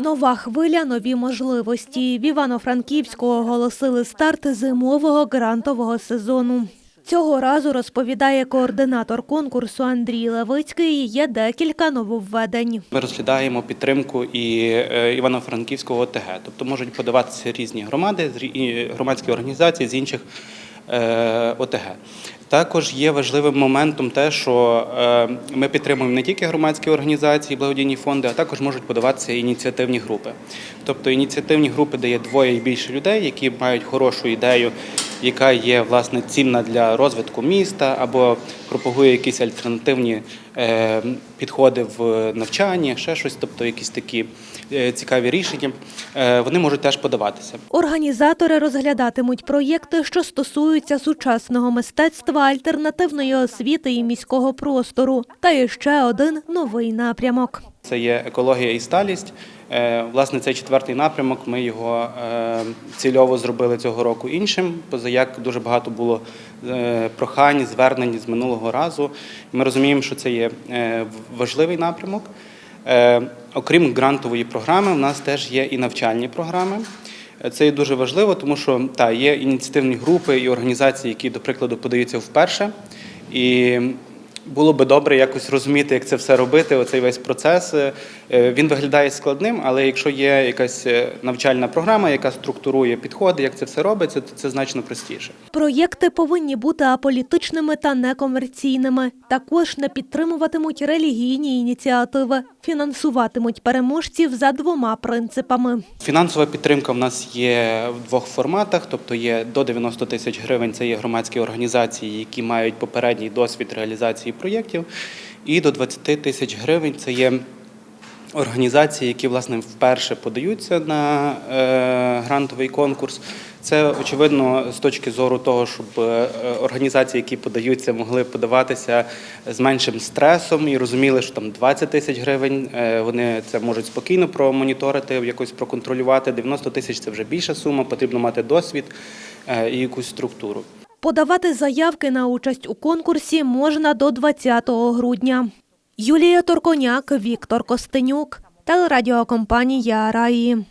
Нова хвиля, нові можливості. В Івано-Франківську оголосили старт зимового грантового сезону. Цього разу розповідає координатор конкурсу Андрій Левицький. Є декілька нововведень. Ми розглядаємо підтримку і е, Івано-Франківського ОТГ, тобто можуть подаватися різні громади, громадські організації з інших ОТГ. Також є важливим моментом те, що е, ми підтримуємо не тільки громадські організації, благодійні фонди, а також можуть подаватися ініціативні групи. Тобто ініціативні групи, де є двоє і більше людей, які мають хорошу ідею, яка є власне цінна для розвитку міста або пропагує якісь альтернативні е, підходи в навчанні, ще щось, тобто якісь такі е, цікаві рішення, е, вони можуть теж подаватися. Організатори розглядатимуть проєкти, що стосуються сучасного мистецтва, альтернативної освіти і міського простору. Та є ще один новий напрямок. Це є екологія і сталість. Е, Власне, цей четвертий напрямок. Ми його е, цільово зробили цього року іншим. Позаяк дуже багато було е, прохань, звернень з минулого разу. Ми розуміємо, що це є важливий напрямок. Окрім грантової програми, у нас теж є і навчальні програми. Це є дуже важливо, тому що та є ініціативні групи і організації, які, до прикладу, подаються вперше. І було би добре якось розуміти, як це все робити. Оцей весь процес Е, він виглядає складним, але якщо є якась е, навчальна програма, яка структурує підходи, як це все робиться, то це значно простіше. Проєкти повинні бути аполітичними та некомерційними. Також не підтримуватимуть релігійні ініціативи, фінансуватимуть переможців за двома принципами. Фінансова підтримка в нас є в двох форматах, тобто є до 90 тисяч гривень. Це є громадські організації, які мають попередній досвід реалізації проєктів, і до 20 тисяч гривень це є. Організації, які власне вперше подаються на е, грантовий конкурс, це очевидно з точки зору того, щоб е, організації, які подаються, могли подаватися з меншим стресом і розуміли, що там 20 тисяч гривень е, вони це можуть спокійно промоніторити, якось проконтролювати. 90 тисяч це вже більша сума, потрібно мати досвід і якусь структуру. Подавати заявки на участь у конкурсі можна до 20 грудня. Юлія Торконяк, Віктор Костенюк, телерадіокомпанія Раї.